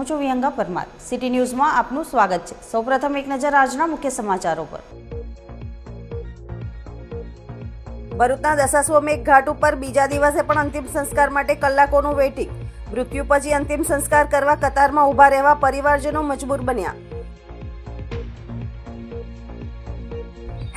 હું છું વિહંગા પરમાર સિટી ન્યૂઝમાં આપનું સ્વાગત છે. સૌપ્રથમ એક નજર આજના મુખ્ય સમાચારો પર. ભરૂચના દશાશ્વમેઘ ઘાટ ઉપર બીજા દિવસે પણ અંતિમ સંસ્કાર માટે કલાકોનું વેઇટિંગ. મૃત્યુ પછી અંતિમ સંસ્કાર કરવા કતારમાં ઊભા રહેવા પરિવારજનો મજબૂર બન્યા.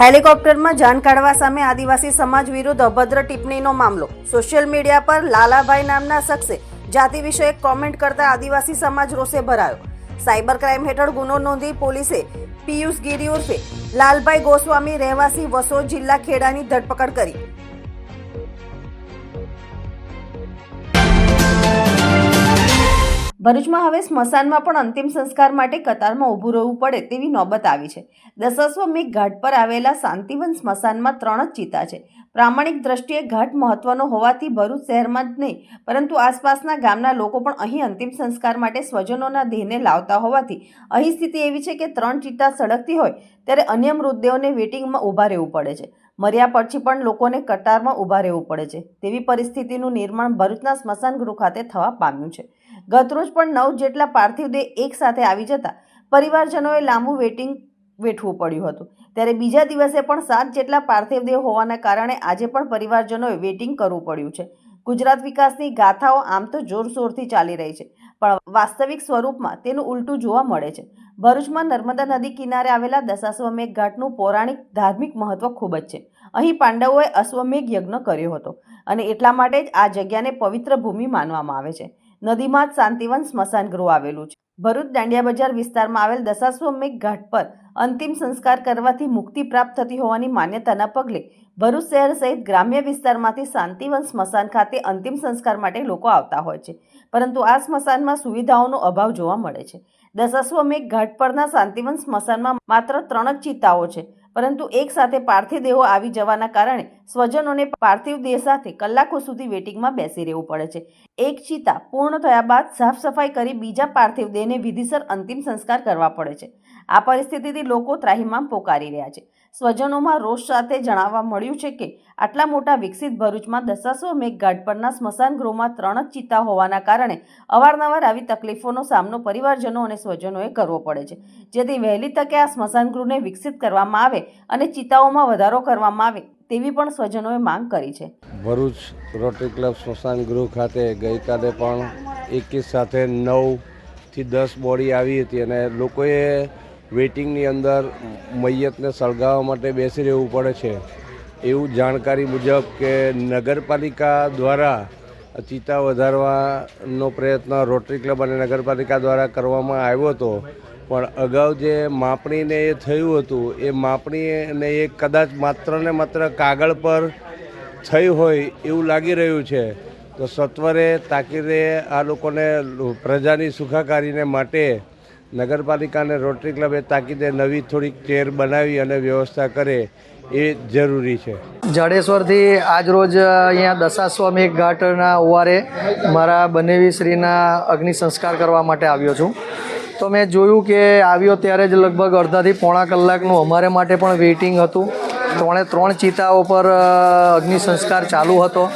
હેલિકોપ્ટરમાં જાન કાઢવા સામે આદિવાસી સમાજ વિરુદ્ધ અભદ્ર ટિપ્પણીનો મામલો. સોશિયલ મીડિયા પર લાલાભાઈ નામના શખ્સે જાતિ વિષયક કોમેન્ટ કરતા આદિવાસી સમાજ રોષે ભરાયો. સાયબર ક્રાઇમ હેઠળ ગુનો નોંધી પોલીસે પિયુષ ગીરી ઉર્ફે લાલભાઈ ગોસ્વામી રહેવાસી વસોદ જિલ્લા ખેડાની ધરપકડ કરી. ભરૂચમાં હવે સ્મશાનમાં પણ અંતિમ સંસ્કાર માટે કતારમાં ઊભું રહેવું પડે તેવી નોબત આવી છે. દશાશ્વમેઘ ઘાટ પર આવેલા શાંતિવન સ્મશાનમાં ત્રણ જ ચિતા છે. પ્રામાણિક દ્રષ્ટિએ ઘાટ મહત્વનો હોવાથી ભરૂચ શહેરમાં જ નહીં, પરંતુ આસપાસના ગામના લોકો પણ અહીં અંતિમ સંસ્કાર માટે સ્વજનોના દેહને લાવતા હોવાથી અહીં સ્થિતિ એવી છે કે ત્રણ ચિત્તા સળગતી હોય ત્યારે અન્ય મૃતદેહોને વેટિંગમાં ઊભા રહેવું પડે છે. મર્યા પછી પણ લોકોને કટારમાં ઊભા રહેવું પડે છે. તેવી પરિસ્થિતિનું નિર્માણ ભરૂચના સ્મશાન ગૃહ ખાતે થવા પામ્યું છે. ગતરોજ પણ નવ જેટલા પાર્થિવ દેહ એક સાથે આવી જતા પરિવારજનોએ લાંબુ વેટિંગ વેઠવું પડ્યું હતું. ત્યારે બીજા દિવસે પણ સાત જેટલા પાર્થિવ દેહ હોવાના કારણે આજે પણ પરિવારજનોએ વેટિંગ કરવું પડ્યું છે. ગુજરાત વિકાસની ગાથાઓ આમ તો જોરશોરથી ચાલી રહી છે, પણ વાસ્તવિક સ્વરૂપમાં તેનું ઉલટું જોવા મળે છે. ભરૂચમાં નર્મદા નદી કિનારે આવેલા દશાશ્વમેઘ ઘાટનું પૌરાણિક ધાર્મિક મહત્વ ખૂબ જ છે. અહીં પાંડવોએ અશ્વમેઘ યજ્ઞ કર્યો હતો અને એટલા માટે જ આ જગ્યાને પવિત્ર ભૂમિ માનવામાં આવે છે. નદીમાં જ શાંતિવન સ્મશાન ગૃહ આવેલું છે. ભરૂચ દાંડિયા બજાર વિસ્તારમાં આવેલ દશાશ્વમેઘ ઘાટ પર અંતિમ સંસ્કાર કરવાથી મુક્તિ પ્રાપ્ત થતી હોવાની માન્યતાના પગલે ભરૂચ શહેર સહિત ગ્રામ્ય વિસ્તારમાંથી શાંતિવન સ્મશાન ખાતે અંતિમ સંસ્કાર માટે લોકો આવતા હોય છે. પરંતુ આ સ્મશાનમાં સુવિધાઓનો અભાવ જોવા મળે છે. દશાશ્વમેઘ ઘાટ પરના શાંતિવન સ્મશાનમાં માત્ર ત્રણ જ ચિતાઓ છે. પરંતુ એક સાથે પાર્થિવ દેહો આવી જવાના કારણે સ્વજનોને પાર્થિવ દેહ સાથે કલાકો સુધી વેટિંગમાં બેસી રહેવું પડે છે. એક ચિતા પૂર્ણ થયા બાદ સાફ સફાઈ કરી બીજા પાર્થિવ દેહને વિધિસર અંતિમ સંસ્કાર કરવા પડે છે. આ પરિસ્થિતિથી લોકો ત્રાહિમામ પોકારી રહ્યા છે. સ્વજનોમાં રોષ સાથે જણાવવા મળ્યું છે કે, આટલા મોટા વિકસિત ભરૂચમાં દશાસો મેઘઘાટ પરના સ્મશાન ગૃહમાં ત્રણ જ ચિત્તા હોવાના કારણે અવારનવાર આવી તકલીફોનો સામનો પરિવારજનો અને સ્વજનોએ કરવો પડે છે. જેથી વહેલી તકે આ સ્મશાન ગૃહને વિકસિત કરવામાં આવે અને ચિતાઓમાં વધારો કરવામાં આવે તેવી પણ સ્વજનોએ માંગ કરી છે. ભરૂચ રોટરી ક્લબ સ્મશાન ગૃહ ખાતે ગઈકાલે પણ એકીસ સાથે નવથી દસ બોડી આવી હતી અને લોકોએ વેટિંગની અંદર મૈયતને સળગાવવા માટે બેસી રહેવું પડે છે. એવું જાણકારી મુજબ કે નગરપાલિકા દ્વારા ચિતા વધારવાનો પ્રયત્ન રોટરી ક્લબ અને નગરપાલિકા દ્વારા કરવામાં આવ્યો હતો. પણ અગાઉ જે માપણીને એ થયું હતું, એ માપણીને એ કદાચ માત્ર ને માત્ર કાગળ પર થઈ હોય એવું લાગી રહ્યું છે. તો સત્વરે તાકીદે આ લોકોને પ્રજાની સુખાકારીને માટે નગરપાલિકા અને રોટરી ક્લબે તાકીદે નવી થોડીક ચેર બનાવી અને વ્યવસ્થા કરે એ જરૂરી છે. જાડેશ્વરથી આજ રોજ અહીંયા દશાસ્વામી ઘાટના ઓવારે મારા બનેવીશ્રીના અગ્નિ સંસ્કાર કરવા માટે આવ્યો છું. તો મેં જોયું કે આવ્યો ત્યારે જ લગભગ અડધાથી પોણા કલાકનું અમારે માટે પણ વેઇટિંગ હતું. ત્રણે ત્રણ ચિતાઓ પર અગ્નિ સંસ્કાર ચાલુ હતો.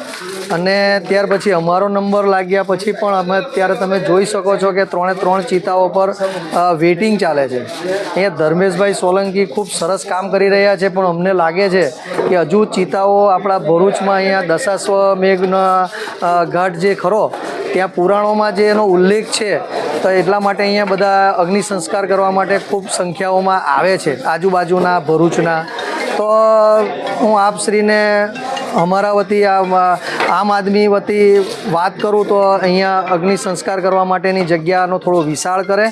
અને ત્યાર પછી અમારો નંબર લાગ્યા પછી પણ અમે ત્યારે તમે જોઈ શકો છો કે ત્રણે ત્રણ ચિતાઓ પર વેઇટિંગ ચાલે છે. અહીંયા ધર્મેશભાઈ સોલંકી ખૂબ સરસ કામ કરી રહ્યા છે પણ અમને લાગે છે કે હજુ ચિતાઓ આપણા ભરૂચમાં અહીંયા દશાસ્વ મેઘના ઘાટ જે ખરો ત્યાં પુરાણોમાં જે એનો ઉલ્લેખ છે તો એટલા માટે અહીંયા બધા અગ્નિ સંસ્કાર કરવા માટે ખૂબ સંખ્યાઓમાં આવે છે આજુબાજુના ભરૂચના. તો હું આપશ્રીને અમારા વતી આમ, આમ આદમી વતી વાત કરું તો અહીંયા અગ્નિ સંસ્કાર કરવા માટેની જગ્યાનો થોડો વિશાળ કરે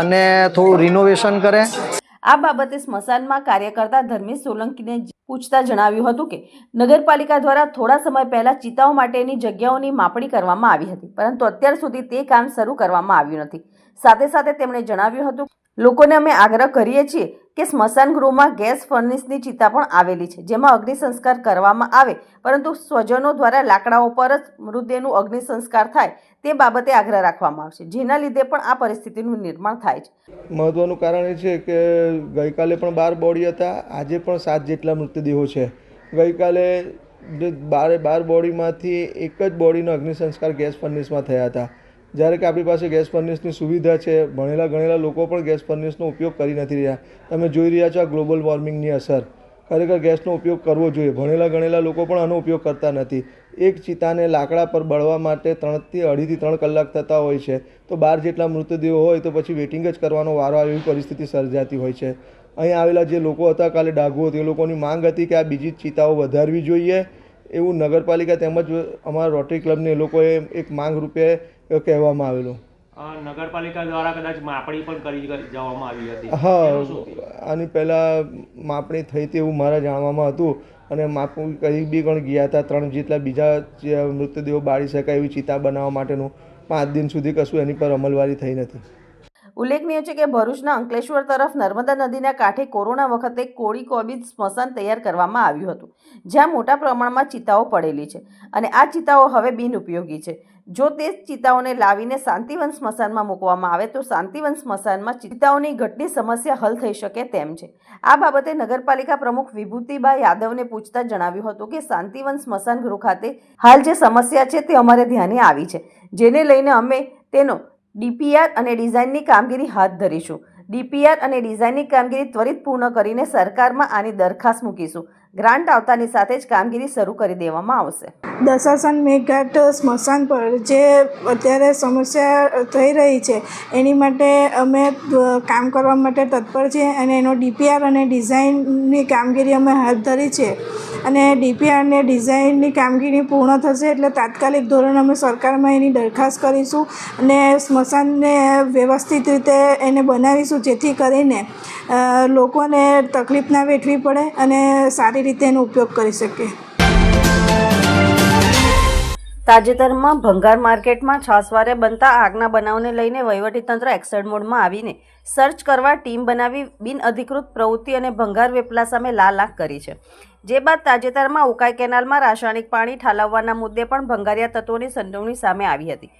અને થોડું રિનોવેશન કરે. આ બાબતે સ્મશાનમાં કાર્ય કરતા ધર્મેશ સોલંકીને પૂછતા જણાવ્યું હતું કે, નગરપાલિકા દ્વારા થોડા સમય પહેલા ચિતાઓ માટેની જગ્યાઓની માપણી કરવામાં આવી હતી, પરંતુ અત્યાર સુધી તે કામ શરૂ કરવામાં આવ્યું નથી. સાથે સાથે તેમણે જણાવ્યું હતું લોકોને અમે આગ્રહ કરીએ છીએ કે સ્મશાન ગૃહમાં ગેસ ફર્નિશની ચિતા પણ આવેલી છે. જેમાં અગ્નિ સંસ્કાર કરવામાં આવે, પરંતુ સ્વજનો દ્વારા લાકડાઓ પર જ મૃતદેહનું અગ્નિ સંસ્કાર થાય તે બાબતે આગ્રહ રાખવામાં આવશે. જેના લીધે પણ આ પરિસ્થિતિનું નિર્માણ થાય છે. મહત્ત્વનું કારણ એ છે કે ગઈકાલે પણ બાર બોડી હતા. આજે પણ સાત જેટલા મૃતદેહો છે. ગઈકાલે બારે બાર બોડીમાંથી એક જ બોડીનો અગ્નિ સંસ્કાર ગેસ ફર્નિશમાં થયા હતા. જ્યારે કે આપણી પાસે ગેસ ફર્નેસની સુવિધા છે, ભણેલા ગણેલા લોકો પણ ગેસ ફર્નેસનો ઉપયોગ કરી નથી રહ્યા. તમે જોઈ રહ્યા છો આ ગ્લોબલ વોર્મિંગની અસર. ખરેખર ગેસનો ઉપયોગ કરવો જોઈએ. ભણેલા ગણેલા લોકો પણ આનો ઉપયોગ કરતા નથી. એક ચિતાને લાકડા પર બળવા માટે ત્રણથી અઢીથી ત્રણ કલાક થતા હોય છે. તો બાર જેટલા મૃતદેહો હોય તો પછી વેઇટિંગ જ કરવાનો વારો આવે એવી પરિસ્થિતિ સર્જાતી હોય છે. અહીં આવેલા જે લોકો હતા કાલે ડાઘો તે લોકોની માંગ હતી કે આ બીજી ચિતાઓ વધારવી જોઈએ. એવું નગરપાલિકા તેમજ અમારા રોટરી ક્લબને એ લોકોએ એક માંગ રૂપે કહેવામાં આવેલું. નગરપાલિકા દ્વારા કદાચ માપણી પણ કરી જવામાં આવી હતી. હા આની પહેલાં માપણી થઈ હતી એવું મારા જાણવામાં હતું અને માપણી કરી બી પણ ગયા હતા ત્રણ જેટલા બીજા મૃતદેહો બાળી શકાય એવી ચિતા બનાવવા માટેનું પાંચ દિન સુધી કશું એની પર અમલવારી થઈ નથી. ઉલ્લેખનીય છે કે ભરૂચના અંકલેશ્વર તરફ નર્મદા નદીના કાંઠે કોરોના વખતે કોળી કોબીજ સ્મશાન તૈયાર કરવામાં આવ્યું હતું, જ્યાં મોટા પ્રમાણમાં ચિતાઓ પડેલી છે અને આ ચિતાઓ હવે બિનઉપયોગી છે. જો તે ચિતાઓને લાવીને શાંતિવન સ્મશાનમાં મૂકવામાં આવે તો શાંતિવન સ્મશાનમાં ચિતાઓની ઘટની સમસ્યા હલ થઈ શકે તેમ છે. આ બાબતે નગરપાલિકા પ્રમુખ વિભૂતિબા યાદવને પૂછતા જણાવ્યું હતું કે શાંતિવન સ્મશાન ગૃહ ખાતે હાલ જે સમસ્યા છે તે અમારે ધ્યાને આવી છે. જેને લઈને અમે તેનો ડીપીઆર અને ડિઝાઇનની કામગીરી હાથ ધરીશું. ડીપીઆર અને ડિઝાઇનની કામગીરી ત્વરિત પૂર્ણ કરીને સરકારમાં આની દરખાસ્ત મૂકીશું. ગ્રાન્ટ આવતાની સાથે જ કામગીરી શરૂ કરી દેવામાં આવશે. દશાસન મેઘાટ સ્મશાન પર જે અત્યારે સમસ્યા થઈ રહી છે, એની માટે અમે કામ કરવા માટે તત્પર છીએ અને એનો ડીપીઆર અને ડિઝાઇનની કામગીરી અમે હાથ ધરી છે. અને ડીપીઆરને ડિઝાઇનની કામગીરી પૂર્ણ થશે એટલે તાત્કાલિક ધોરણે અમે સરકારમાં એની દરખાસ્ત કરીશું અને સ્મશાનને વ્યવસ્થિત રીતે એને બનાવીશું, જેથી કરીને લોકોને તકલીફ ના વેઠવી પડે અને સારી રીતે એનો ઉપયોગ કરી શકીએ. તાજેતરમાં ભંગાર માર્કેટમાં છાસવારે બનતા આગના બનાવને લઈને વહીવટીતંત્ર એક્સડ મોડમાં આવીને સર્ચ કરવા ટીમ બનાવી બિનઅધિકૃત પ્રવૃત્તિ અને ભંગાર વેપલા સામે લાલ આંખ કરી છે. જે બાદ તાજેતરમાં ઉકાઈ કેનાલમાં રાસાયણિક પાણી ઠાલવવાના મુદ્દે પણ ભંગારિયા તત્વોની સંડોવણી સામે આવી હતી.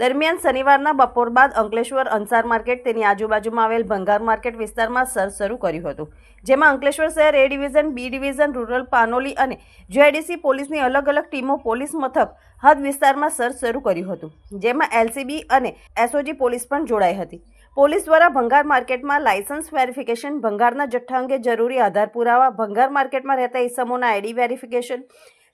દરમિયાન શનિવારના બપોર બાદ અંકલેશ્વર અંસાર માર્કેટ તેની આજુબાજુમાં આવેલ ભંગાર માર્કેટ વિસ્તારમાં સર શરૂ કર્યું હતું, જેમાં અંકલેશ્વર શહેર A division B division, rural Panoli અને જીઆઈડીસી પોલીસની અલગ અલગ ટીમો પોલીસ મથક હદ વિસ્તારમાં સર્ચ શરૂ કર્યું હતું, જેમાં એલસીબી અને એસઓજી પોલીસ પણ જોડાઈ હતી. પોલીસ દ્વારા ભંગાર માર્કેટમાં લાયસન્સ વેરિફિકેશન, ભંગારના જથ્થા અંગે જરૂરી આધાર પુરાવા, ભંગાર માર્કેટમાં રહેતા ઇસમોના આઈડી વેરિફિકેશન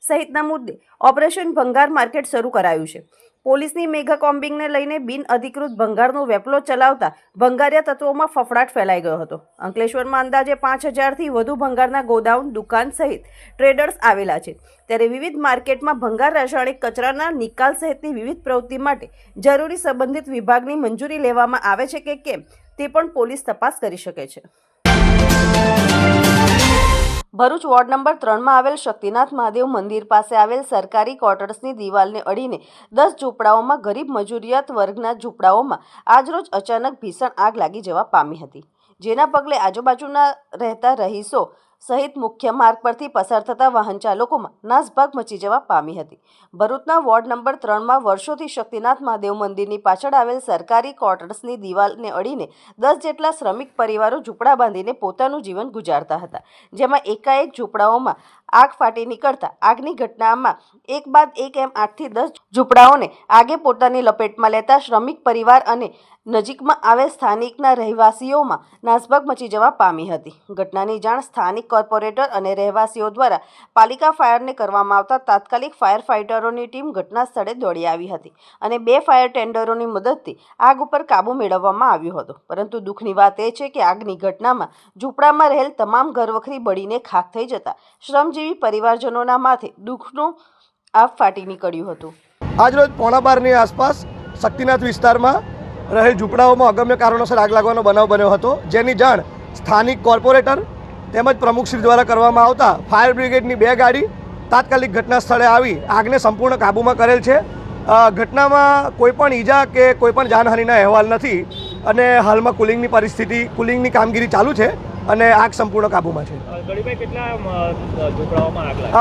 સહિતના મુદ્દે ઓપરેશન ભંગાર માર્કેટ શરૂ કરાયું છે. પોલીસની મેઘા કોમ્બિંગને લઈને બિન અધિકૃત ભંગારનો વેપલો ચલાવતા ભંગારિયા તત્વોમાં ફફડાટ ફેલાઈ ગયો હતો. અંકલેશ્વરમાં અંદાજે પાંચ હજારથી વધુ ભંગારના ગોડાઉન, દુકાન સહિત ટ્રેડર્સ આવેલા છે. ત્યારે વિવિધ માર્કેટમાં ભંગાર રાસાયણિક કચરાના નિકાલ સહિતની વિવિધ પ્રવૃત્તિ માટે જરૂરી સંબંધિત વિભાગની મંજૂરી લેવામાં આવે છે કે કેમ તે પણ પોલીસ તપાસ કરી શકે છે. ભરૂચ વોર્ડ નંબર ત્રણમાં આવેલ શક્તિનાથ મહાદેવ મંદિર પાસે આવેલ સરકારી ક્વાર્ટર્સની દિવાલને અડીને દસ ઝૂંપડાઓમાં ગરીબ મજૂરિયાત વર્ગના ઝૂંપડાઓમાં આજરોજ અચાનક ભીષણ આગ લાગી જવા પામી હતી. જેના પગલે આજુબાજુના રહેતા રહીશો સહિત મુખ્ય માર્ગ પરથી પસાર થતા વાહન ચાલકોમાં નાસભાગ મચી જવા પામી હતી. ભરૂચના વોર્ડ નંબર ત્રણમાં વર્ષોથી શક્તિનાથ મહાદેવ મંદિરની પાછળ આવેલ સરકારી ક્વાર્ટર્સની દિવાલને અડીને દસ જેટલા શ્રમિક પરિવારો ઝૂંપડા બાંધીને પોતાનું જીવન ગુજારતા હતા. જેમાં એકાએક ઝૂંપડાઓમાં આગ ફાટી નીકળતા આગની ઘટનામાં એક બાદ એક એમ આઠથી દસ ઝૂંપડાઓને આગે પોતાની લપેટમાં લેતા શ્રમિક પરિવાર અને નજીકમાં આવેલ સ્થાનિકના રહેવાસીઓમાં નાસભાગ મચી જવા પામી હતી. ઘટનાની જાણ સ્થાનિક કોર્પોરેટર અને રહેવાસીઓ દ્વારા પાલિકા ફાયરને કરવામાં આવતા તાત્કાલિક ફાયર ફાઇટરોની ટીમ ઘટના સ્થળે દોડી આવી હતી અને બે ફાયર ટેન્ડરોની મદદથી આગ ઉપર કાબૂ મેળવવામાં આવ્યો હતો. પરંતુ દુઃખની વાત એ છે કે આગની ઘટનામાં ઝૂંપડામાં રહેલ તમામ ઘરવખરી બળીને ખાખ થઈ જતા શ્રમજીવી પરિવારજનોના માથે દુઃખનું આપ ફાટી નીકળ્યું હતું. આજરોજ પોણા બારની આસપાસ શક્તિનાથ વિસ્તારમાં રહેલ ઝૂંપડાઓમાં અગમ્ય કારણોસર આગ લાગવાનો બનાવ બન્યો હતો, જેની જાણ સ્થાનિક કોર્પોરેટર તેમજ પ્રમુખશ્રી દ્વારા કરવામાં આવતા ફાયર બ્રિગેડની બે ગાડી તાત્કાલિક ઘટના સ્થળે આવી આગને સંપૂર્ણ કાબૂમાં કરેલ છે. ઘટનામાં કોઈપણ ઈજા કે કોઈપણ જાનહાનિના અહેવાલ નથી અને હાલમાં કુલિંગની પરિસ્થિતિ, કુલિંગની કામગીરી ચાલુ છે. અને આગ સંપૂર્ણ કાબૂમાં છે.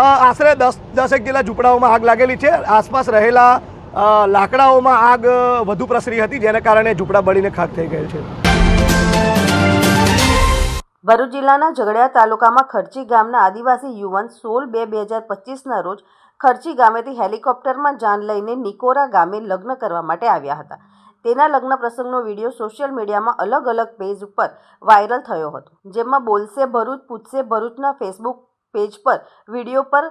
આશરે દસ દસેક જેટલા ઝૂંપડાઓમાં આગ લાગેલી છે. આસપાસ રહેલા લાકડાઓમાં આગ વધુ પ્રસરી હતી જેને કારણે ઝૂંપડા બળીને ખાક થઈ ગયેલ છે. ભરૂચ જિલ્લાના ઝઘડિયા તાલુકામાં ખર્ચી ગામના આદિવાસી યુવાન સોળ બે બે હજાર પચીસના રોજ ખર્ચી ગામેથી હેલિકોપ્ટરમાં જાન લઈને નિકોરા ગામે લગ્ન કરવા માટે આવ્યા હતા. તેના લગ્ન પ્રસંગનો વીડિયો સોશિયલ મીડિયામાં અલગ અલગ પેજ ઉપર વાયરલ થયો હતો, જેમાં બોલશે ભરૂચ, પૂછશે ભરૂચના ફેસબુક પેજ પર વીડિયો પર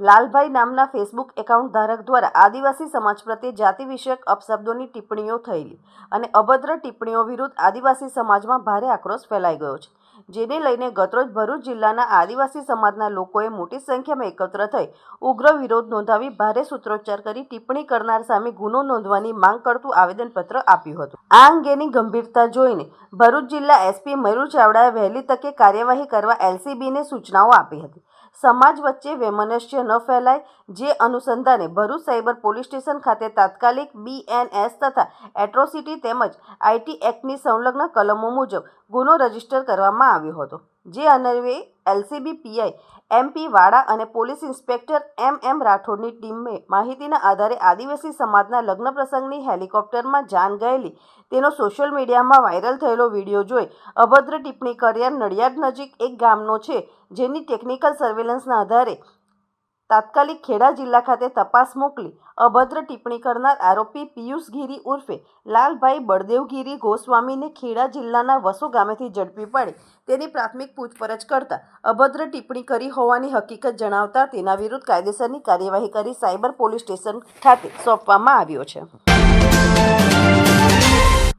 લાલભાઈ નામના ફેસબુક એકાઉન્ટ ધારક દ્વારા આદિવાસી સમાજ પ્રત્યે જાતિ વિષયક અપશબ્દોની ટિપ્પણીઓ થયેલી અને અભદ્ર ટિપ્પણીઓ વિરુદ્ધ આદિવાસી સમાજમાં ભારે આક્રોશ ફેલાઈ ગયો છે. જેને લઈને ગતરોજ ભરૂચ જિલ્લાના આદિવાસી સમાજના લોકોએ મોટી સંખ્યામાં એકત્ર થઈ ઉગ્ર વિરોધ નોંધાવી ભારે સૂત્રોચ્ચાર કરી ટિપ્પણી કરનાર સામે ગુનો નોંધવાની માંગ કરતું આવેદનપત્ર આપ્યું હતું. આ અંગેની ગંભીરતા જોઈને ભરૂચ જિલ્લા એસપી મયુર ચાવડાએ વહેલી તકે કાર્યવાહી કરવા એલસીબીને સૂચનાઓ આપી હતી. સમાજ વચ્ચે વૈમનસ્ય ન ફેલાય, જે અનુસંધાને ભરૂચ સાયબર પોલીસ સ્ટેશન ખાતે તાત્કાલિક બીએનએસ તથા એટ્રોસિટી તેમજ આઈટી એક્ટની સંલગ્ન કલમો મુજબ ગુનો રજિસ્ટર કરવામાં આવ્યો હતો. જે અન્વયે એલસીબી પીઆઈ, એમપી વાડા અને પોલીસ ઇન્સ્પેક્ટર એમ એમ રાઠોડની ટીમે માહિતીના આધારે આદિવાસી સમાજના લગ્ન પ્રસંગની હેલિકોપ્ટરમાં જાન ગયેલી. તેનો સોશિયલ મીડિયામાં વાયરલ થયેલો વીડિયો જોઈ અભદ્ર ટિપ્પણી કર્યા નડિયાદ નજીક એક ગામનો છે, જેની ટેકનિકલ સર્વેલન્સના આધારે તાત્કાલિક ખેડા જિલ્લા ખાતે તપાસ મોકલી અભદ્ર ટિપ્પણી કરનાર આરોપી પિયુષ ગીરી ઉર્ફે લાલભાઈ બળદેવગીરી ગોસ્વામીને ખેડા જિલ્લાના વસો ગામેથી ઝડપી પાડી. તેની પ્રાથમિક પૂછપરછ કરતા અભદ્ર ટિપ્પણી કરી હોવાની હકીકત જણાવતા તેના વિરુદ્ધ કાયદેસરની કાર્યવાહી કરી સાયબર પોલીસ સ્ટેશન ખાતે સોંપવામાં આવ્યો છે.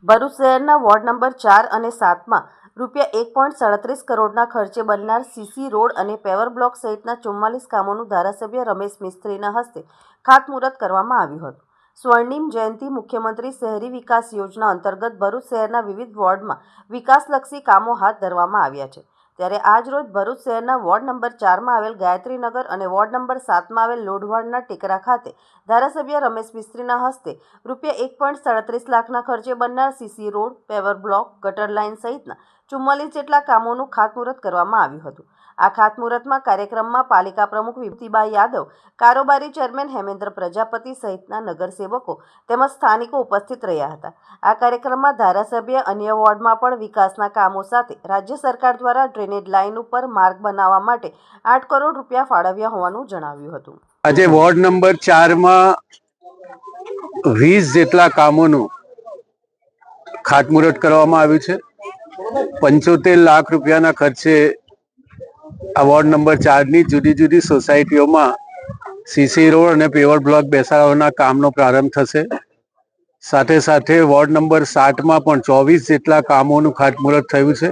ભરૂચ શહેરના વોર્ડ નંબર ચાર અને સાતમાં રૂપિયા એક પોઈન્ટ સાડત્રીસ કરોડના ખર્ચે બનનાર સીસી રોડ અને પેવર બ્લોક સહિતના ચુમ્માલીસ કામોનું ધારાસભ્ય રમેશ મિસ્ત્રીના હસ્તે ખાતમુહૂર્ત કરવામાં આવ્યું હતું. સ્વર્ણિમ જયંતિ મુખ્યમંત્રી શહેરી વિકાસ યોજના અંતર્ગત ભરૂચ શહેરના વિવિધ વોર્ડમાં વિકાસલક્ષી કામો હાથ ધરવામાં આવ્યા છે. ત્યારે આજરોજ ભરૂચ શહેરના વોર્ડ નંબર ચારમાં આવેલ ગાયત્રીનગર અને વોર્ડ નંબર સાતમાં આવેલ લોઢવાડના ટેકરા ખાતે ધારાસભ્ય રમેશ મિસ્ત્રીના હસ્તે રૂપિયા એક પોઈન્ટ સાડત્રીસ લાખના ખર્ચે બનનાર સીસી રોડ, પેવર બ્લોક, ગટર લાઇન સહિતના ચુમ્માલીસ જેટલા કામોનું ખાતમુહૂર્ત કરવામાં આવ્યું હતું. આ ખાતમુહૂર્તમાં કાર્યક્રમમાં પાલિકા પ્રમુખ વિભૂતિબા યાદવ, કારોબારી ચેરમેન હેમેન્દ્ર પ્રજાપતિ સહિતના નગરસેવકો તેમજ સ્થાનિકો ઉપસ્થિત રહ્યા હતા. આ કાર્યક્રમમાં ધારાસભ્ય અન્ય વોર્ડમાં પણ વિકાસના કામો સાથે રાજ્ય સરકાર દ્વારા ડ્રેનેજ લાઇન ઉપર માર્ગ બનાવવા માટે આઠ કરોડ રૂપિયા ફાળવ્યા હોવાનું જણાવ્યું હતું. આજે વોર્ડ નંબર ચારમાં વીસ જેટલા કામોનું ખાતમુહૂર્ત કરવામાં આવ્યું છે. પંચોતેર લાખ રૂપિયાના ખર્ચે આ વોર્ડ નંબર ચારની જુદી જુદી સોસાયટીઓમાં સીસી રોડ અને પેવર બ્લોક બેસાડવાના કામનો પ્રારંભ થશે. સાથે સાથે વોર્ડ નંબર સાતમાં પણ ચોવીસ જેટલા કામોનું ખાતમુહૂર્ત થયું છે.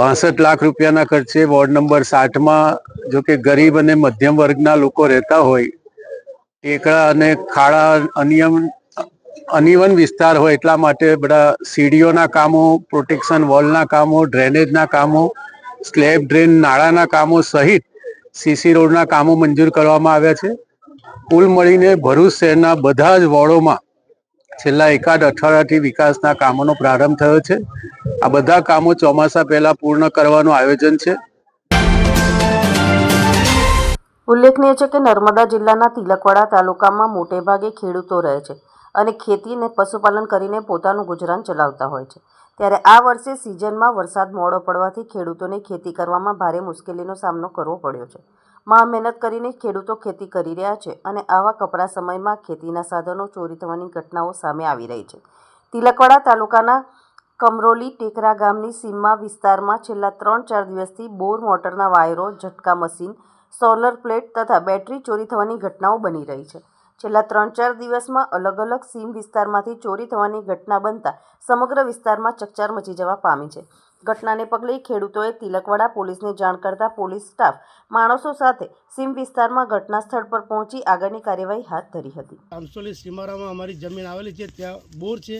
બાસઠ લાખ રૂપિયાના ખર્ચે વોર્ડ નંબર સાતમાં જો કે ગરીબ અને મધ્યમ વર્ગના લોકો રહેતા હોય, ટેકડા અને ખાડા અનિયમ અનિવન વિસ્તાર હોય એટલા માટે બધા સીડીઓના કામો પ્રોટેક્શન વોલના કામો ડ્રેનેજના કામો સ્લેબ ડ્રેન નાળાના કામો સહિત સીસી રોડના કામો મંજૂર કરવામાં આવ્યા છે. કુલ મળીને ભરૂચ શહેરના બધા જ વોર્ડોમાં છેલ્લા એકાદ અઠવાડિયાથી વિકાસના કામોનો પ્રારંભ થયો છે. આ બધા કામો ચોમાસા પહેલા પૂર્ણ કરવાનું આયોજન છે. ઉલ્લેખનીય છે કે નર્મદા જિલ્લાના તિલકવાડા તાલુકામાં મોટેભાગે ખેડૂતો રહે છે. અને ખેતી અને પશુપાલન કરીને પોતાનું ગુજરાન ચલાવતા હોય છે. ત્યારે આ વર્ષે સિઝનમાં વરસાદ મોડો પડવાથી ખેડૂતોને ખેતી કરવામાં ભારે મુશ્કેલીનો સામનો કરવો પડ્યો છે. માં મહેનત કરીને ખેડૂતો ખેતી કરી રહ્યા છે અને આવા કપરા સમયમાં ખેતીના સાધનો ચોરી થવાની ઘટનાઓ સામે આવી રહી છે. તિલકવાડા તાલુકાના કમરોલી ટેકરા ગામની સીમા વિસ્તારમાં છેલ્લા ત્રણ ચાર દિવસથી બોર મોટરના વાયરો, ઝટકા મશીન, સોલર પ્લેટ તથા બેટરી ચોરી થવાની ઘટનાઓ બની રહી છે. છેલ્લા ત્રણ ચાર દિવસમાં અલગ અલગ સીમ વિસ્તારમાંથી ચોરી થવાની ઘટના બનતા સમગ્ર વિસ્તારમાં ચકચાર મચી જવા પામી છે. ઘટનાને પગલે ખેડૂતોએ તિલકવાડા પોલીસને જાણ કરતા પોલીસ સ્ટાફ માણસો સાથે સીમ વિસ્તારમાં ઘટના સ્થળ પર પહોંચી આગળની કાર્યવાહી હાથ ધરી હતી. આમસોલી સીમારામાં અમારી જમીન આવેલી છે, ત્યાં બોર છે.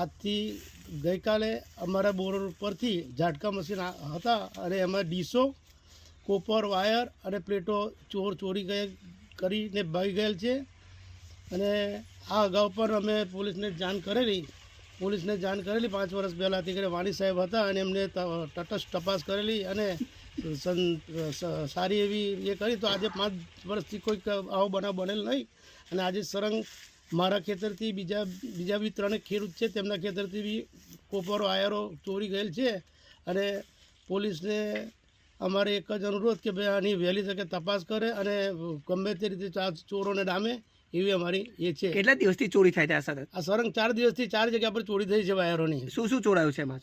આજથી ગઈકાલે અમારા બોર પરથી ઝાટકા મશીન હતા અને એમાં ડીશો કોપર, વાયર અને પ્લેટો ચોર ચોરી ગયે કરીને ભાગી ગયેલ છે. અને આ અગાઉ પણ અમે પોલીસને જાણ કરેલી. પોલીસને જાણ કરેલી. પાંચ વર્ષ પહેલાં તે વાણી સાહેબ હતા અને એમને તટસ્થ તપાસ કરેલી અને સારી એવી એ કરી. તો આજે પાંચ વર્ષથી કોઈક આવો બનાવ બનેલ નહીં. અને આજે સરંગ મારા ખેતરથી બીજા બીજા બી ત્રણેક ખેડૂત છે. તેમના ખેતરથી બી કોપરો, આયરો ચોરી ગયેલ છે. અને પોલીસને અમારે એક જ અનુરોધ કે ભાઈ આની વહેલી તકે તપાસ કરે અને ગમે તે રીતે ચાર ચોરોને ડામે. એવી અમારી એ છે. કેટલા દિવસથી ચોરી થાય છે આ સતત આ સરંગ ચાર દિવસથી ચાર જગ્યા પર ચોરી થઈ છે વાયરોની. શું શું ચોરાયું છે એમાં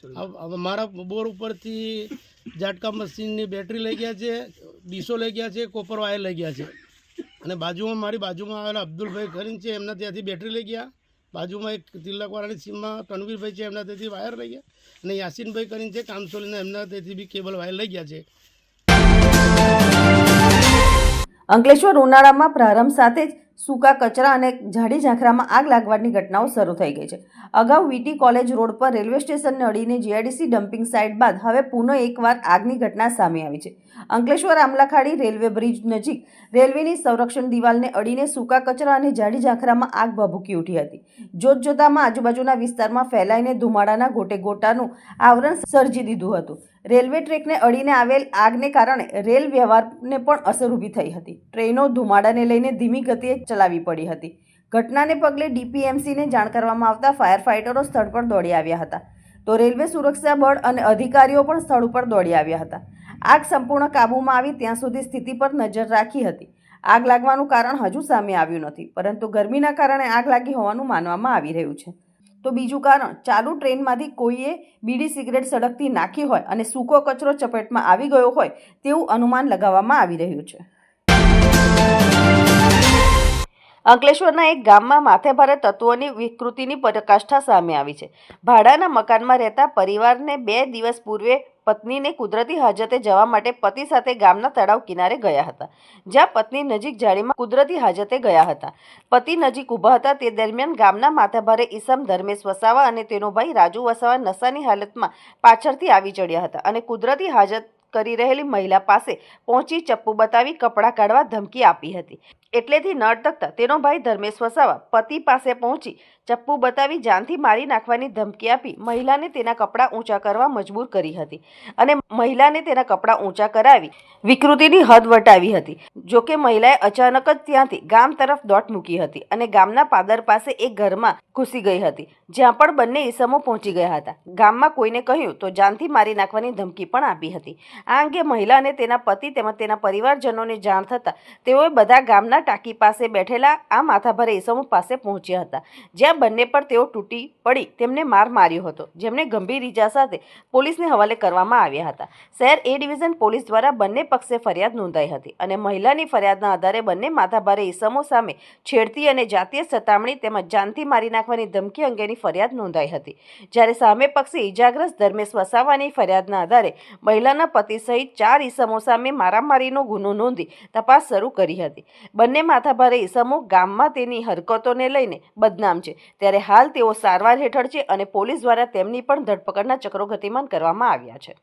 મારા બોર ઉપરથી ઝાટકા મશીનની બેટરી લઈ ગયા છે ડીસો લઈ ગયા છે કોપર વાયર લઈ ગયા છે. અને બાજુમાં મારી બાજુમાં આવેલા અબ્દુલભાઈ કરીને છે એમના ત્યાંથી બેટરી લઈ ગયા. બાજુમાં એક તિલકવાળાની સીમમાં તનવીરભાઈ છે એમના ત્યાંથી વાયર લઈ ગયા. અને યાસીનભાઈ કરીને છે કામસોલીના એમના ત્યાંથી બી કેબલ વાયર લઈ ગયા છે. અંકલેશ્વર ઉનાળામાં પ્રારંભ સાથે જ સૂકા કચરા અને ઝાડી ઝાંખરામાં આગ લાગવાની ઘટનાઓ શરૂ થઈ ગઈ છે. અગાઉ વીટી કોલેજ રોડ પર રેલવે સ્ટેશનને અડીને જીઆઈડીસી ડમ્પિંગ સાઇટ બાદ હવે પુનઃ એકવાર આગની ઘટના સામે આવી છે. અંકલેશ્વર આમલાખાડી રેલવે બ્રિજ નજીક રેલવેની સંરક્ષણ દિવાલને અડીને સૂકા કચરા અને ઝાડી ઝાંખરામાં આગ ભભૂકી ઉઠી હતી. જોત જોતામાં આજુબાજુના વિસ્તારમાં ફેલાઈને ધુમાડાના ગોટે ગોટાનું આવરણ સર્જી દીધું હતું. રેલવે ટ્રેકને અડીને આવેલ આગને કારણે રેલ વ્યવહારને પણ અસર ઊભી થઈ હતી. ટ્રેનો ધુમાડાને લઈને ધીમી ગતિએ ચલાવી પડી હતી. ઘટનાને પગલે ડીપીએમસીને જાણ કરવામાં આવતા ફાયર ફાઇટરો સ્થળ પર દોડી આવ્યા હતા. તો રેલવે સુરક્ષા બળ અને અધિકારીઓ પણ સ્થળ ઉપર દોડી આવ્યા હતા. આગ સંપૂર્ણ કાબૂમાં આવી ત્યાં સુધી સ્થિતિ પર નજર રાખી હતી. આગ લાગવાનું કારણ હજુ સામે આવ્યું નથી, પરંતુ ગરમીના કારણે આગ લાગી હોવાનું માનવામાં આવી રહ્યું છે. તો બીજું કારણ, ચાલુ ટ્રેનમાંથી કોઈએ બીડી સિગરેટ સળગતી નાખી હોય અને સૂકો કચરો ચપેટમાં આવી ગયો હોય તેવું અનુમાન લગાવવામાં આવી રહ્યું છે. અંકલેશ્વરના એક ગામમાં માથેભારે તત્વોની વિકૃતિની પ્રકાષ્ઠા સામે આવી છે. ભાડાના મકાનમાં રહેતા પરિવારને બે દિવસ પૂર્વે પત્નીને કુદરતી હાજતે જવા માટે પતિ સાથે ગામના તળાવ કિનારે ગયા હતા, જ્યાં પત્ની નજીક જાળીમાં કુદરતી હાજતે ગયા હતા. પતિ નજીક ઊભા હતા, તે દરમિયાન ગામના માથાભારે ઈસમ, ધર્મેશ વસાવા અને તેનો ભાઈ રાજુ વસાવા નશાની હાલતમાં પાછળથી આવી ચડ્યા હતા અને કુદરતી હાજત કરી રહેલી મહિલા પાસે પહોંચી ચપ્પુ બતાવી કપડાં કાઢવા ધમકી આપી હતી. એટલેથી ન અટકતા તેનો ભાઈ ધર્મેશ વસાવા પતિ પાસે પહોંચી ચપ્પુ બતાવી જાનથી મારી નાખવાની ધમકી આપી મહિલાને તેના કપડાં ઊંચા કરવા મજબૂર કરી હતી અને મહિલાને તેના કપડાં ઊંચા કરાવી વિકૃતિની હદ વટાવી હતી. જોકે મહિલાએ અચાનક જ ત્યાંથી ગામ તરફ દોટ મૂકી હતી અને ગામના પાદર પાસે એક ઘરમાં ઘૂસી ગઈ હતી, જ્યાં પણ બંને ઈસમો પહોંચી ગયા હતા. ગામમાં કોઈને કહ્યું તો જાનથી મારી નાખવાની ધમકી પણ આપી હતી. આ અંગે મહિલા અને તેના પતિ તેમજ તેના પરિવારજનોને જાણ થતાં તેઓએ બધા ગામના ટાંકી પાસે બેઠેલા આ માથાભારે ઈસમો પાસે પહોંચ્યા હતા. જ્યાં બંને પર તેઓ તૂટી પડી તેમને માર માર્યો હતો, જેમને ગંભીર ઈજા સાથે પોલીસને હવાલે કરવામાં આવ્યા હતા. શહેર એ ડિવિઝન પોલીસ દ્વારા બંને પક્ષે ફરિયાદ નોંધાઈ હતી અને મહિલાની ફરિયાદના આધારે બંને માથાભારે ઈસમો સામે છેડતી અને જાતીય સતામણી તેમજ જાનથી મારી નાખવાની ધમકી અંગેની ફરિયાદ નોંધાઈ હતી. જ્યારે સામે પક્ષે ઈજાગ્રસ્ત ધર્મેશ વસાવાની ફરિયાદના આધારે મહિલાના પતિ સહિત ચાર ઈસમો સામે મારામારીનો ગુનો નોંધી તપાસ શરૂ કરી હતી. બંને માથાભારે ઈસમો ગામમાં તેની હરકતોને લઈને બદનામ છે. ત્યારે હાલ તેઓ સારવાર હેઠળ છે અને પોલીસ દ્વારા તેમની પણ ધરપકડના ચક્રો ગતિમાન કરવામાં આવ્યા છે.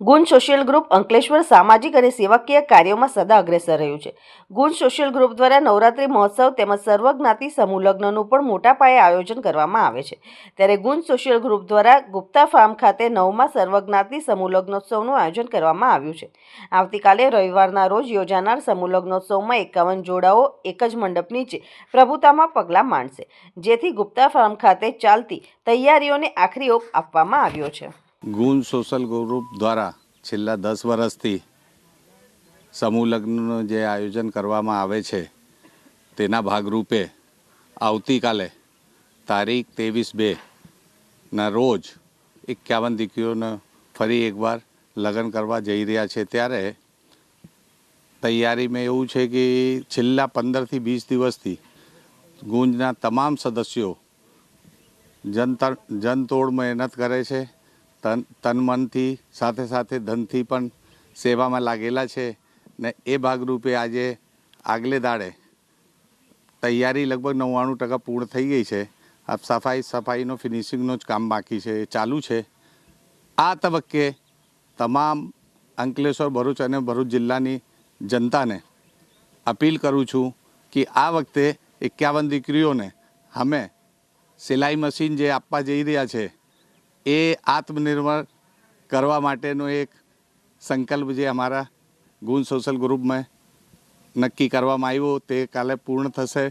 ગુંજ સોશિયલ ગ્રુપ અંકલેશ્વર સામાજિક અને સેવાકીય કાર્યોમાં સદા અગ્રેસર રહ્યું છે. ગુંજ સોશિયલ ગ્રુપ દ્વારા નવરાત્રિ મહોત્સવ તેમજ સર્વજ્ઞાતિ સમૂહ લગ્નનું પણ મોટા પાયે આયોજન કરવામાં આવે છે. ત્યારે ગુંજ સોશિયલ ગ્રુપ દ્વારા ગુપ્તા ફાર્મ ખાતે નવમાં સર્વજ્ઞાતિ સમૂહ લગ્નોત્સવનું આયોજન કરવામાં આવ્યું છે. આવતીકાલે રવિવારના રોજ યોજાનાર સમૂહ લગ્નોત્સવમાં એકાવન જોડાઓ એક જ મંડપ નીચે પ્રભુતામાં પગલાં માંડશે. જેથી ગુપ્તા ફાર્મ ખાતે ચાલતી તૈયારીઓને આખરી ઓપ આપવામાં આવ્યો છે. ગુણ સોશિયલ ગ્રુપ દ્વારા છેલ્લા દસ વર્ષથી સમૂહ લગ્નનું જે આયોજન કરવામાં આવે છે, તેના ભાગરૂપે આવતીકાલે તારીખ ત્રેવીસ બે ના રોજ એકાવન દીકરીઓને ફરી એકવાર લગ્ન કરવા જઈ રહ્યા છે. ત્યારે તૈયારીમાં એવું છે કે છેલ્લા પંદરથી વીસ દિવસથી ગુંજના તમામ સદસ્યો જનતા જનતોડ મહેનત કરે છે. તન તન મનથી સાથે સાથે ધનથી પણ સેવામાં લાગેલા છે ને એ ભાગરૂપે આજે આગલે દાડે તૈયારી લગભગ નવ્વાણું ટકા પૂર્ણ થઈ ગઈ છે. આ સફાઈ, સફાઈનો ફિનિશિંગનો જ કામ બાકી છે એ ચાલુ છે. આ તબક્કે તમામ અંકલેશ્વર, ભરૂચ અને ભરૂચ જિલ્લાની જનતાને અપીલ કરું છું કે આ વખતે એકાવન દીકરીઓને અમે સિલાઈ મશીન જે આપવા જઈ રહ્યા છે એ આત્મનિર્ભર કરવા માટેનો એક સંકલ્પ જે અમારા ગુણ સોશિયલ ગ્રુપમાં નક્કી કરવામાં આવ્યો તે કાલે પૂર્ણ થશે.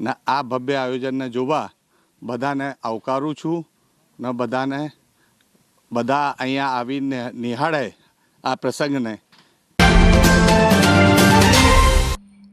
ને આ ભવ્ય આયોજનને જોવા બધાને આવકારું છું. ને બધાને, બધા અહીંયા આવીને નિહાળે આ પ્રસંગને.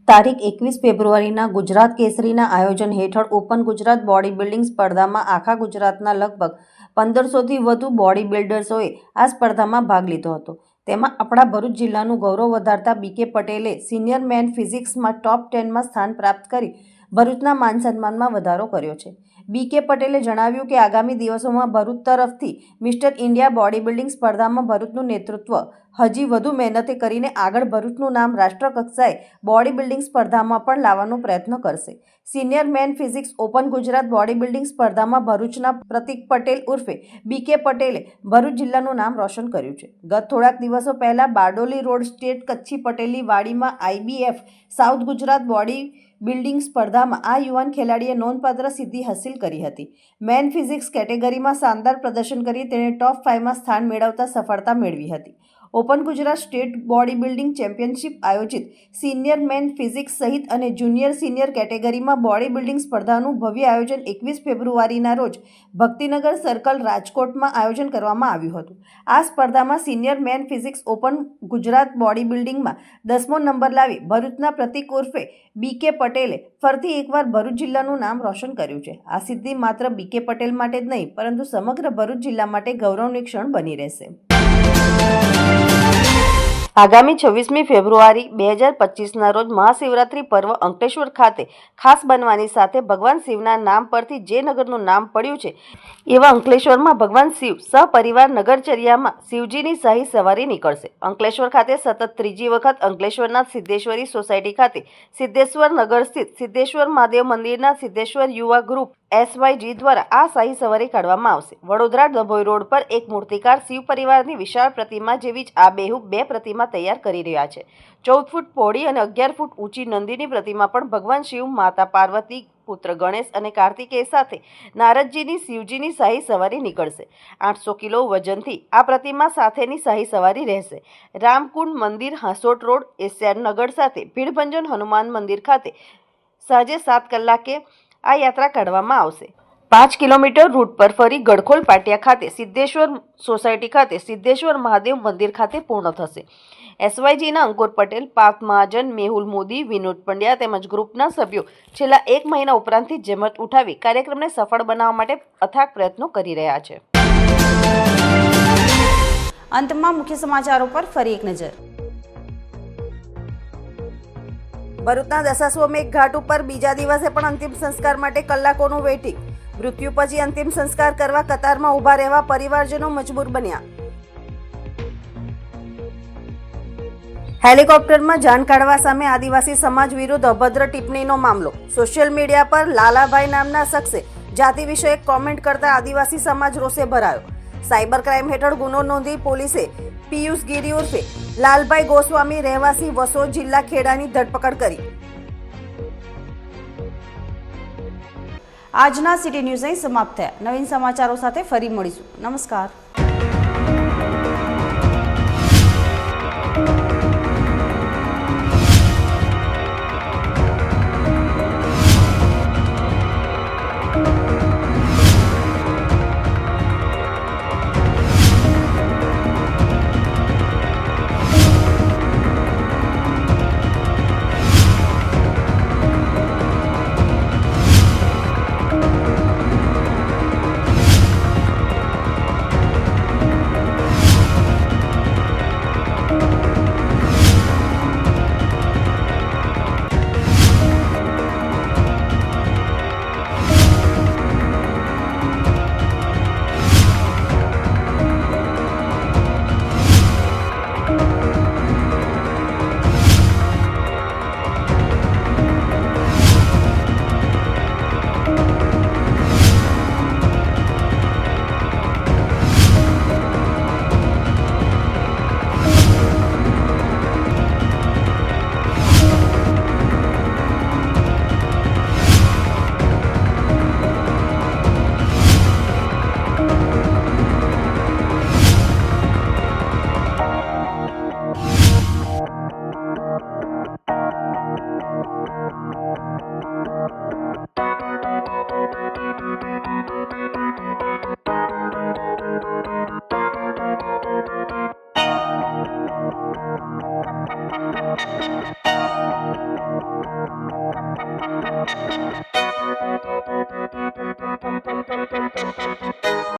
તારીખ એકવીસ ફેબ્રુઆરીના ગુજરાત કેસરીના આયોજન હેઠળ ઓપન ગુજરાત બોડી બિલ્ડિંગ સ્પર્ધામાં આખા ગુજરાતના લગભગ પંદરસોથી વધુ બોડી બિલ્ડર્સોએ આ સ્પર્ધામાં ભાગ લીધો હતો. તેમાં આપણા ભરૂચ જિલ્લાનું ગૌરવ વધારતા બીકે પટેલે સિનિયર મેન ફિઝિક્સમાં ટોપ ટેનમાં સ્થાન પ્રાપ્ત કરી ભરૂચના માન સન્માનમાં વધારો કર્યો છે. બી કે પટેલે જણાવ્યું કે આગામી દિવસોમાં ભરૂચ તરફથી મિસ્ટર ઇન્ડિયા બોડી બિલ્ડિંગ સ્પર્ધામાં ભરૂચનું નેતૃત્વ હજી વધુ મહેનતે કરીને આગળ ભરૂચનું નામ રાષ્ટ્રકક્ષાએ બોડી બિલ્ડિંગ સ્પર્ધામાં પણ લાવવાનો પ્રયત્ન કરશે. Senior men physique open Gujarat body building સ્પર્ધામાં ભરૂચના પ્રતિક પટેલ ઉર્ફે બી કે પટેલે ભરૂચ જિલ્લાનું નામ રોશન કર્યું છે. ગત થોડાક દિવસો પહેલા બારડોલી રોડ સ્ટેટ કચ્છી પટેલી વાડીમાં IBF south Gujarat body building સ્પર્ધામાં આ યુવાન ખેલાડીએ નોંધપાત્ર સિદ્ધિ હાંસિલ કરી હતી. મેન ફિઝિક્સ કેટેગરીમાં શાનદાર પ્રદર્શન કરી તેણે ટોપ ફાઇવમાં સ્થાન મેળવતા સફળતા મેળવી હતી. Open Gujarat state body building championship આયોજિત સિનિયર મેન ફિઝિક્સ સહિત અને જુનિયર સિનિયર કેટેગરીમાં બોડી બિલ્ડિંગ સ્પર્ધાનું ભવ્ય આયોજન એકવીસ ફેબ્રુઆરીના રોજ ભક્તિનગર સર્કલ રાજકોટમાં આયોજન કરવામાં આવ્યું હતું. આ સ્પર્ધામાં senior men physique open Gujarat body બિલ્ડિંગમાં દસમો નંબર લાવી ભરૂચના પ્રતિક ઉર્ફે બીકે પટેલે ફરીથી એકવાર ભરૂચ જિલ્લાનું નામ રોશન કર્યું છે. આ સિદ્ધિ માત્ર બીકે પટેલ માટે જ નહીં, પરંતુ સમગ્ર ભરૂચ જિલ્લા માટે ગૌરવની ક્ષણ બની રહેશે. આગામી છવ્વીસમી ફેબ્રુઆરી બે હજાર પચીસના રોજ મહાશિવરાત્રિ પર્વ અંકલેશ્વર ખાતે ખાસ બનવાની સાથે ભગવાન શિવના નામ પરથી જે નગરનું નામ પડ્યું છે, એવા અંકલેશ્વરમાં ભગવાન શિવ સહપરિવાર નગરચર્યામાં શિવજીની શાહી સવારી નીકળશે. અંકલેશ્વર ખાતે સતત ત્રીજી વખત અંકલેશ્વરના સિદ્ધેશ્વરી સોસાયટી ખાતે સિદ્ધેશ્વર નગર સ્થિત સિદ્ધેશ્વર મહાદેવ મંદિરના સિદ્ધેશ્વર યુવા ગ્રુપ એસવાયજી દ્વારા આ શાહી સવારી કાઢવામાં આવશે. વડોદરા ડભોઈ રોડ પર એક મૂર્તિકાર શિવ પરિવારની વિશાળ પ્રતિમા જેવી જ આ આબેહૂબ બે પ્રતિમા તૈયાર કરી રહ્યા છે. ચૌદ ફૂટ પહોળી અને અગિયાર ફૂટ ઊંચી નંદીની પ્રતિમા પણ ભગવાન શિવ, માતા પાર્વતી, પુત્ર ગણેશ અને કાર્તિકેય સાથે નારદજીની, શિવજીની શાહી સવારી નીકળશે. આઠસો કિલો વજનથી આ પ્રતિમા સાથેની શાહી સવારી રહેશે. રામકુંડ મંદિર, હાંસોટ રોડ એશિયાડ નગર સાથે ભીડભંજન હનુમાન મંદિર ખાતે સાંજે સાત કલાકે આ યાત્રા કાઢવામાં આવશે. પાંચ કિલોમીટર રૂટ પર ફરી ગડખોલ પાટિયા ખાતે સિદ્ધેશ્વર સોસાયટી ખાતે સિદ્ધેશ્વર મહાદેવ મંદિર ખાતે પૂર્ણ થશે. એસવાયજીના અંકુર પટેલ, પાર્થ મહાજન, મેહુલ મોદી, વિનોદ પંડ્યા તેમજ ગ્રુપના સભ્યો છેલ્લા એક મહિના ઉપરાંતથી જેમત ઉઠાવી કાર્યક્રમને સફળ બનાવવા માટે અથાગ પ્રયત્નો કરી રહ્યા છે. અંતમાં મુખ્ય સમાચારો પર ફરી એક નજર. ભરૂચના દશાશ્વમેઘ ઘાટ ઉપર બીજા દિવસે પણ અંતિમ સંસ્કાર માટે કલાકોનું વેઇટિંગ. મૃત્યુ પછી અંતિમ સંસ્કાર કરવા કતારમાં ઊભા રહેવા પરિવારજનો મજબૂર બન્યા. હેલિકોપ્ટરમાં જાન કાઢવા સામે આદિવાસી સમાજ વિરુદ્ધ અભદ્ર ટિપ્પણીનો મામલો. સોશિયલ મીડિયા પર લાલાભાઈ નામના શખ્સે જાતિ વિષયક કોમેન્ટ કરતા આદિવાસી સમાજ રોષે ભરાયો. સાયબર ક્રાઇમ હેઠળ ગુનો નોંધી પોલીસે પિયુષ ગીરી ઉર્ફે લાલભાઈ ગોસ્વામી રહેવાસી વસોદ જિલ્લા ખેડાની ધરપકડ કરી. આજના સિટી ન્યૂઝ અહીં સમાપ્ત થયા. નવીન સમાચારો સાથે ફરી મળીશું. નમસ્કાર.